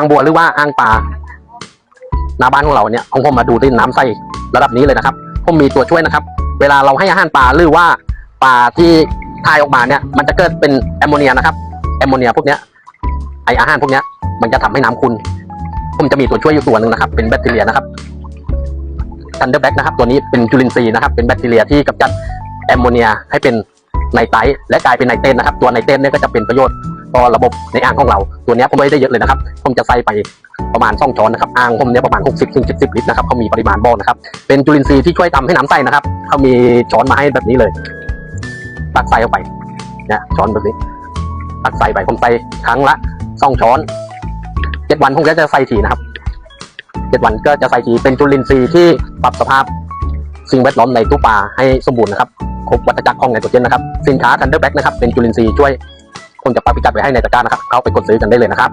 อ่างบัวหรือว่าอ่างปลาหน้าบ้านของเราเนี่ยของผมมาดูที่น้ำใสระดับนี้เลยนะครับ ผมมีตัวช่วยนะครับ เวลาเราให้อาหารปลาหรือว่าปลาที่ทายออกมาเนี่ย มันจะเกิดเป็นแอมโมเนียนะครับแอมโมเนียพวกเนี้ยไออาหารพวกเนี้ย มันจะทำให้น้ำขุ่นผมจะมีตัวช่วยอยู่ตัวหนึ่งนะครับ เป็นแบคทีเรียนะครับทันเดอร์แบคนะครับ ตัวนี้เป็นจุลินทรีย์นะครับ เป็นแบคทีเรียที่กำจัดแอมโมเนียให้เป็นไนไตรและกลายเป็นไนเตรนนะครับ ตัวไนเตรนเนี่ยก็จะเป็นประโยชน์ ต่อระบบในอ่างของเรา ตัวนี้ผมไม่ได้เยอะเลยนะครับ ผมจะใส่ไปประมาณ2ช้อนนะครับอ่างผมเนี่ยประมาณ 60ถึง70 ลิตรนะครับเขามีปริมาณบ่อนะครับ เป็นจุลินทรีย์ที่ช่วยทำให้น้ำใสนะครับเขามีช้อนมาให้แบบนี้เลย ตักใส่เข้าไปเนี่ยช้อนแบบนี้ ตักใส่ไปผมใส่ครั้งละสองช้อนเจ็ดวันผมก็จะใส่ทีนะครับเจ็ดวันก็จะใส่ทีเป็นจุลินทรีย์ที่ปรับสภาพสิ่งแวดล้อมในตู้ปลาให้สมบูรณ์นะครับครบวัฏจักรของไนโตรเจนนะครับ สินค้า Thunder Black นะครับ เป็นจุลินทรีย์ช่วย ผมจะปรับพิกัดไว้ให้ในตะกร้านะครับ เข้าไปกดซื้อกันได้เลยนะครับ